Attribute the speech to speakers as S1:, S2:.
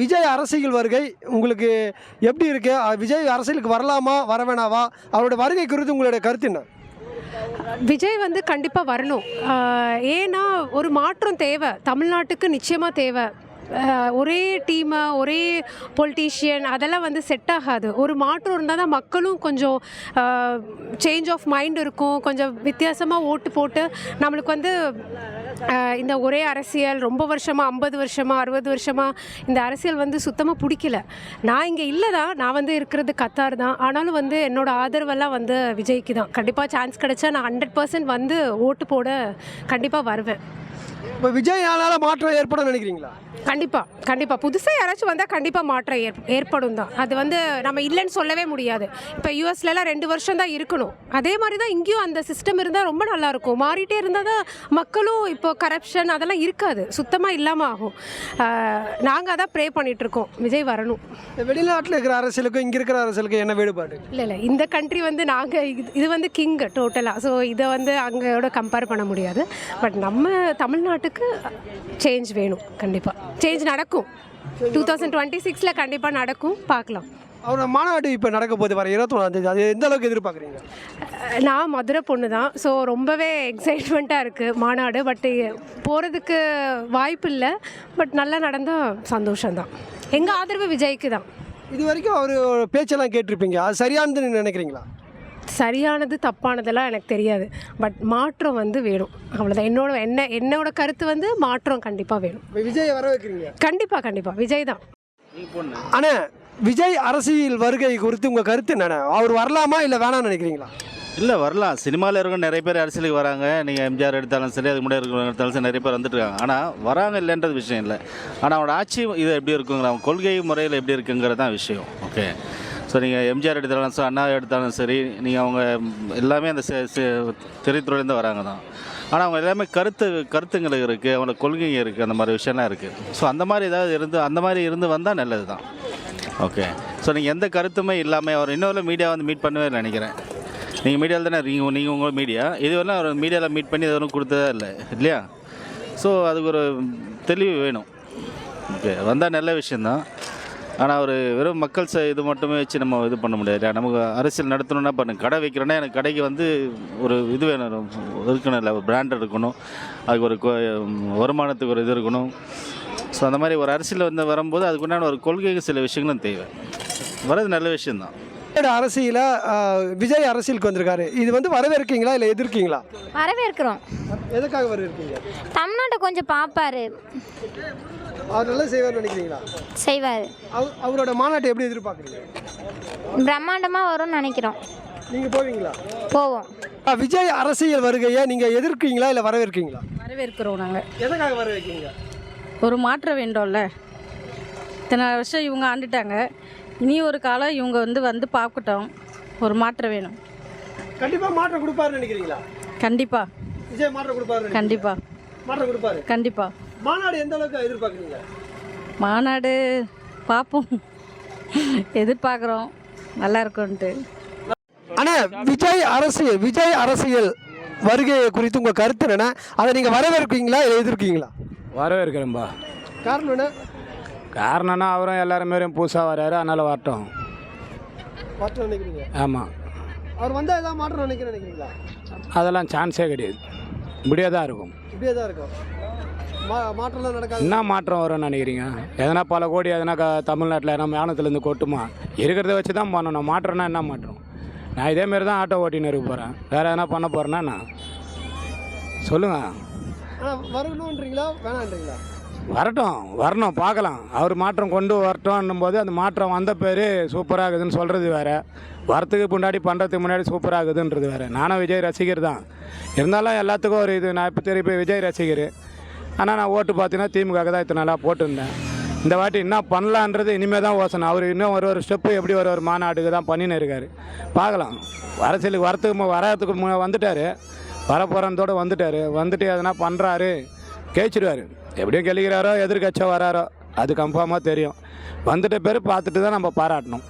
S1: விஜய் அரசியல் வருகை உங்களுக்கு எப்படி இருக்கு? விஜய் அரசியலுக்கு வரலாமா? வர வேணாவா? அவருடைய வருகை குறித்து உங்களுடைய கருத்து என்ன?
S2: விஜய் வந்து கண்டிப்பாக வரணும். ஏன்னா ஒரு மாற்றம் தேவை. தமிழ்நாட்டுக்கு நிச்சயமாக தேவை. ஒரே டீமை ஒரே பொலிட்டீஷியன் அதெல்லாம் வந்து செட் ஆகாது. ஒரு மாற்றம் இருந்தால் தான் மக்களும் கொஞ்சம் சேஞ்ச் ஆஃப் மைண்ட் இருக்கும். கொஞ்சம் வித்தியாசமாக ஓட்டு போட்டு நம்மளுக்கு வந்து இந்த ஒரே அரசியல் ரொம்ப வருஷமாக ஐம்பது வருஷமாக அறுபது வருஷமாக இந்த அரசியல் வந்து சுத்தமாக பிடிக்கல. நான் இங்கே இல்லை தான் நான் வந்து இருக்கிறது கத்தார் தான். ஆனாலும் வந்து என்னோடய ஆதரவெல்லாம் வந்து விஜய்க்கு தான். கண்டிப்பாக சான்ஸ் கிடைச்சா நான் ஹண்ட்ரட் பர்சன்ட் வந்து ஓட்டு போட கண்டிப்பாக வருவேன்.
S1: இப்போ விஜய்னால மாற்றம் ஏற்படும் நினைக்கிறீங்களா?
S2: கண்டிப்பாக கண்டிப்பாக புதுசாக யாராச்சும் வந்தால் கண்டிப்பாக மாற்றம் ஏற் ஏற்படும் தான். அது வந்து நம்ம இல்லைன்னு சொல்லவே முடியாது. இப்போ யூஎஸ்லலாம் ரெண்டு வருஷம் தான் இருக்கணும். அதே மாதிரி தான் இங்கேயும் அந்த சிஸ்டம் இருந்தால் ரொம்ப நல்லாயிருக்கும் மாறிட்டே இருந்தால் தான் மக்களும் இப்போ கரப்ஷன் அதெல்லாம் இருக்காது. சுத்தமாக இல்லாமல் ஆகும். நாங்கள் அதான் ப்ரே பண்ணிகிட்ருக்கோம் விஜய் வரணும்.
S1: வெளிநாட்டில் இருக்கிற அரசியலுக்கும் இங்கே இருக்கிற அரசியலுக்கும் என்ன வேறுபாடு?
S2: இல்லை இல்லை. இந்த கண்ட்ரி வந்து நாங்கள் இது இது வந்து கிங் டோட்டலாக ஸோ இதை வந்து அங்கேயோட கம்பேர் பண்ண முடியாது. பட் நம்ம தமிழ்நாட்டுக்கு சேஞ்ச் வேணும் கண்டிப்பாக சேஞ்ச் நடக்கும். டூ தௌசண்ட் டுவெண்ட்டி சிக்ஸில் கண்டிப்பாக நடக்கும். பார்க்கலாம்.
S1: அவரோட மாநாடு இப்போ நடக்க போகுது வர இருபத்தொன்னாம் தேதி. அது எந்த அளவுக்கு எதிர்பார்க்குறீங்க?
S2: நான் மதுரை பொண்ணு தான். ஸோ ரொம்பவே எக்ஸைட்மெண்ட்டாக இருக்குது மாநாடு. பட் போகிறதுக்கு வாய்ப்பு இல்லை. பட் நல்லா நடந்தால் சந்தோஷம்தான். எங்கள் ஆதரவு விஜய்க்கு தான்.
S1: இது வரைக்கும் அவர் பேச்செல்லாம் கேட்டிருப்பீங்க. அது சரியானதுன்னு நினைக்கிறீங்களா?
S2: சரியானது தப்பானதெல்லாம் எனக்கு தெரியாது. பட் மாற்றம் வந்து வேணும். அவ்வளோதான் என்னோட என்ன என்னோட கருத்து வந்து மாற்றம் கண்டிப்பாக வேணும்.
S1: விஜயை வர வைக்கிறீங்க
S2: கண்டிப்பாக கண்டிப்பாக விஜய் தான்.
S1: அண்ணே விஜய் அரசியல் வருகை குறித்து உங்கள் கருத்து என்னண்ணே? அவர் வரலாமா இல்லை வேணாம்னு நினைக்கிறீங்களா?
S3: இல்லை வரலாம். சினிமாவில் இருக்க நிறைய பேர் அரசியலுக்கு வராங்க. நீங்கள் எம்ஜிஆர் எடுத்தாலும் சரி அதுக்கு முன்னாடி எடுத்தாலும் சரி நிறைய பேர் வந்துட்டு இருக்காங்க. ஆனால் வராங்க இல்லைன்றது விஷயம் இல்லை. ஆனால் அவனோட ஆட்சி இது எப்படி இருக்குங்கிற அவன் கொள்கை முறையில் எப்படி இருக்குங்கிறது தான் விஷயம். ஓகே ஸோ நீங்கள் எம்ஜிஆர் எடுத்தாலும் சரி அண்ணா எடுத்தாலும் சரி நீங்கள் அவங்க எல்லாமே அந்த செ- திரைத்துறையிலேருந்து வராங்க தான். ஆனால் அவங்க எல்லாமே கருத்து கருத்துங்களுக்கு இருக்குது அவங்களோட கொள்கைங்க இருக்குது அந்த மாதிரி விஷயம்லாம் இருக்குது ஸோ அந்த மாதிரி ஏதாவது இருந்து அந்த மாதிரி இருந்து வந்தால் நல்லது தான். ஓகே ஸோ நீங்கள் எந்த கருத்துமே இல்லாமல் அவர் இன்னொரு மீடியா வந்து மீட் பண்ணவே இல்லை நினைக்கிறேன். நீங்கள் மீடியாவில் தானே இருக்கீங்க நீங்கள் உங்கள் மீடியா. இதுவரையும் அவர் மீடியாவில் மீட் பண்ணி எதுவும் கொடுத்ததே இல்லை இல்லையா? ஸோ அதுக்கு ஒரு தெளிவு வேணும். ஓகே வந்தால் நல்ல விஷயந்தான் ஆனால் ஒரு வெறும் மக்கள் ச இது மட்டுமே வச்சு நம்ம இது பண்ண முடியாது. நமக்கு அரசியல் நடத்தணும்னா பண்ணு கடை வைக்கிறோன்னா எனக்கு கடைக்கு வந்து ஒரு இது வேணும். இருக்கணும் இல்லை ஒரு பிராண்ட் இருக்கணும் அதுக்கு ஒரு கொ- வருமானத்துக்கு ஒரு இது இருக்கணும். ஸோ அந்த மாதிரி ஒரு அரசியல் வந்து வரும்போது அதுக்குண்டான ஒரு கொள்கைக்கு சில விஷயங்களும் தேவை. வரது நல்ல விஷயந்தான்
S1: அரசியல விஜய் அரசியலுக்கு வந்திருக்காரு? இது வந்து வரவேற்கீங்களா இல்லை எதிர்க்கீங்களா?
S4: வரவேற்கிறோம்.
S1: எதுக்காக வரவேற்கீங்க?
S4: தமிழ்நாட்டை கொஞ்சம் பார்ப்பாரு
S1: அவர் நல்லா செய்வார்னு நினைக்கிறீங்களா?
S4: செய்வார்.
S1: அவ- அவரோட மாநாட்டை எப்படி எதிர்பார்க்குறீங்க?
S4: பிரம்மாண்டமாக வரும்னு நினைக்கிறோம்.
S1: நீங்கள் போவீங்களா?
S4: போவோம்.
S1: விஜய் அரசியல் வருகையை நீங்கள் எதிர்க்கீங்களா இல்லை வரவேற்கீங்களா?
S5: வரவேற்கிறோம் நாங்கள்
S1: எதுக்காக வரவேற்கீங்க?
S5: ஒரு மாற்றம் வேண்டும்ல. இத்தனை வருஷம் இவங்க ஆண்டுட்டாங்க. இனி ஒரு காலம் இவங்க வந்து வந்து பார்க்கட்டும். ஒரு மாற்றம் வேணும்.
S1: கண்டிப்பாக மாற்றம் கொடுப்பாருன்னு நினைக்கிறீங்களா?
S5: கண்டிப்பாக
S1: விஜய் மாற்றம் கொடுப்பாரு
S5: கண்டிப்பாக
S1: மாற்றம் கொடுப்பாரு.
S5: கண்டிப்பாக
S1: மாநாடு எந்த அளவுக்கு எதிர்பார்க்குறீங்க?
S5: மாநாடு பார்ப்போம். எதிர்பார்க்குறோம். நல்லா இருக்கும்ன்ட்டு.
S1: அண்ணா விஜய் அரசியல் விஜய் அரசியல் வருகை குறித்து உங்கள் கருத்து என்ன அதை நீங்கள் வரவேற்கீங்களா இல்லை எதிர்க்கீங்களா
S6: வரவேற்கிறேன்பா.
S1: காரணம் என்ன?
S6: காரணம்னா அவரும் எல்லாரும் மாரியும் புதுசாக வராரு அதனால் வரட்டும்.
S1: மாற்றம் நினைக்கிறீங்க?
S6: ஆமாம்
S1: அவர் வந்தால் ஏதாவது மாற்றம் நினைக்கிறேன் நினைக்கிறீங்களா?
S6: அதெல்லாம் சான்ஸே கிடையாது. இப்படியே தான் இருக்கும்.
S1: இப்படியே தான் இருக்கும். மா மாற்றம்லாம் நடக்காது.
S6: என்ன மாற்றம் வரும்னு நினைக்கிறீங்க? எதனா பல கோடி எதனா க தமிழ்நாட்டில் எதனா மாநிலத்துலேருந்து கொட்டுமா? இருக்கிறத வச்சு தான் பண்ணணும். மாற்றம்னா என்ன மாற்றம்? நான் இதேமாரி தான் ஆட்டோ ஓட்டின்னு இருக்க போகிறேன் வேறு எதனா பண்ண போகிறேன்னா நான் சொல்லுங்கள்
S1: ஆனால் வரணுன்றீங்களா வேணான்றீங்களா
S6: வரட்டும் வரணும் பார்க்கலாம். அவர் மாற்றம் கொண்டு வரட்டும்னும் போது அந்த மாற்றம் வந்த பேர் சூப்பராகுதுன்னு சொல்கிறது வேறு. வரத்துக்கு முன்னாடி பண்ணுறதுக்கு முன்னாடி சூப்பராகுதுன்றது வேறு. நானும் விஜய் ரசிகர் தான். இருந்தாலும் எல்லாத்துக்கும் ஒரு இது. நான் இப்போ திருப்பி விஜய் ரசிகர். ஆனால் நான் ஓட்டு பார்த்தீங்கன்னா திமுக தான் இத்தனை நாளாக போட்டிருந்தேன். இந்த வாட்டி என்ன பண்ணலான்றது இனிமேல் தான் யோசனை. அவர் இன்னும் ஒரு ஒரு ஸ்டெப்பு எப்படி ஒரு ஒரு மாநாடுக்கு தான் பண்ணின்னு இருக்காரு. பார்க்கலாம். அரசியலுக்கு வரத்துக்கு வரத்துக்கு வர்றதுக்கு மு- வந்துட்டார். வரப்போகிறதோடு வந்துட்டார். வந்துட்டு எதனா பண்ணுறாரு கேச்சிடுவார் எப்படியும் கெளிக்கிறாரோ எதிர்கட்சியாக வராரோ அது கன்ஃபார்மாக தெரியும். வந்துட்ட பேர் பார்த்துட்டு தான் நம்ம பாராட்டணும்.